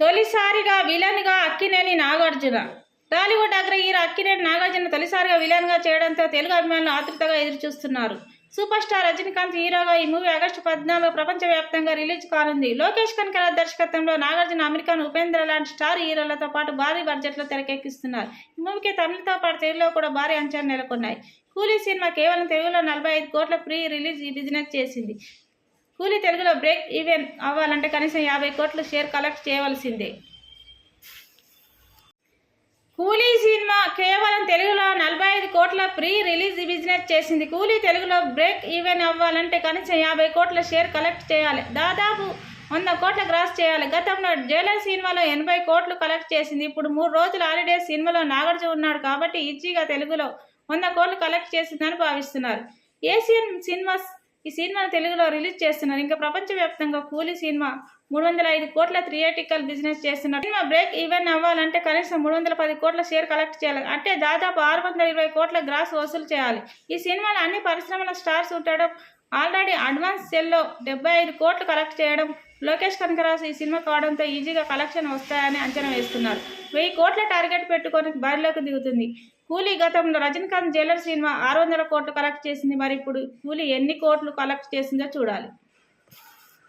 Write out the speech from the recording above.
తొలిసారిగా విలన్గా అక్కినేని నాగార్జున. టాలీవుడ్ అగ్రహీర అక్కినేని నాగార్జున తొలిసారిగా విలన్గా చేయడంతో తెలుగు అభిమానులు ఆతృతగా ఎదురుచూస్తున్నారు. సూపర్ స్టార్ రజనీకాంత్ హీరోగా ఈ మూవీ ఆగస్టు పద్నాలుగు ప్రపంచవ్యాప్తంగా రిలీజ్ కానుంది. లోకేష్ కనకర దర్శకత్వంలో నాగార్జున అమెరికాను ఉపేంద్ర లాంటి స్టార్ హీరోలతో పాటు భారీ బడ్జెట్లో తెరకెక్కిస్తున్నారు. ఈ మూవీకి తమిళతో పాటు తెలుగులో కూడా భారీ అంచనా నెలకొన్నాయి. కూలీ సినిమా కేవలం తెలుగులో నలభై ఐదు కోట్ల ప్రీ రిలీజ్ ఈ బిజినెస్ చేసింది. కూలీ తెలుగులో బ్రేక్ ఈవెన్ అవ్వాలంటే కనీసం యాభై కోట్లు షేర్ కలెక్ట్ చేయవలసిందే. కూలీ సినిమా కేవలం తెలుగులో నలభై ఐదు కోట్ల ప్రీ రిలీజ్ బిజినెస్ చేసింది. కూలీ తెలుగులో బ్రేక్ ఈవెన్ అవ్వాలంటే కనీసం యాభై కోట్ల షేర్ కలెక్ట్ చేయాలి. దాదాపు వంద కోట్ల గ్రాస్ చేయాలి. గతంలో జైలర్ సినిమాలో ఎనభై కోట్లు కలెక్ట్ చేసింది. ఇప్పుడు మూడు రోజుల హాలిడేస్ సినిమాలో నాగార్జున ఉన్నాడు కాబట్టి ఈజీగా తెలుగులో వంద కోట్లు కలెక్ట్ చేసిందని భావిస్తున్నారు. ఏషియన్ సినిమాస్ ఈ సినిమాను తెలుగులో రిలీజ్ చేస్తున్నారు. ఇంకా ప్రపంచవ్యాప్తంగా కూలీ సినిమా మూడు వందల ఐదు కోట్ల థియేటికల్ బిజినెస్ చేస్తున్నారు. సినిమా బ్రేక్ ఈవెన్ అవ్వాలంటే కనీసం మూడు వందల పది కోట్ల షేర్ కలెక్ట్ చేయాలి. అంటే దాదాపు ఆరు వందల ఇరవై కోట్ల గ్రాస్ వసూలు చేయాలి. ఈ సినిమాలో అన్ని పరిశ్రమల స్టార్స్ ఉండడం ఆల్రెడీ అడ్వాన్స్ సెల్లో డెబ్బై ఐదు కోట్లు కలెక్ట్ చేయడం లోకేష్ కనకరాజు ఈ సినిమా కావడంతో ఈజీగా కలెక్షన్ వస్తాయని అంచనా వేస్తున్నారు. వెయ్యి కోట్ల టార్గెట్ పెట్టుకొని బరిలోకి దిగుతుంది. కూలీ గతంలో రజనీకాంత్ జ్యువెలర్ సినిమా ఆరు వందల కోట్లు కలెక్ట్ చేసింది. మరి ఇప్పుడు కూలీ ఎన్ని కోట్లు కలెక్ట్ చేసిందో చూడాలి.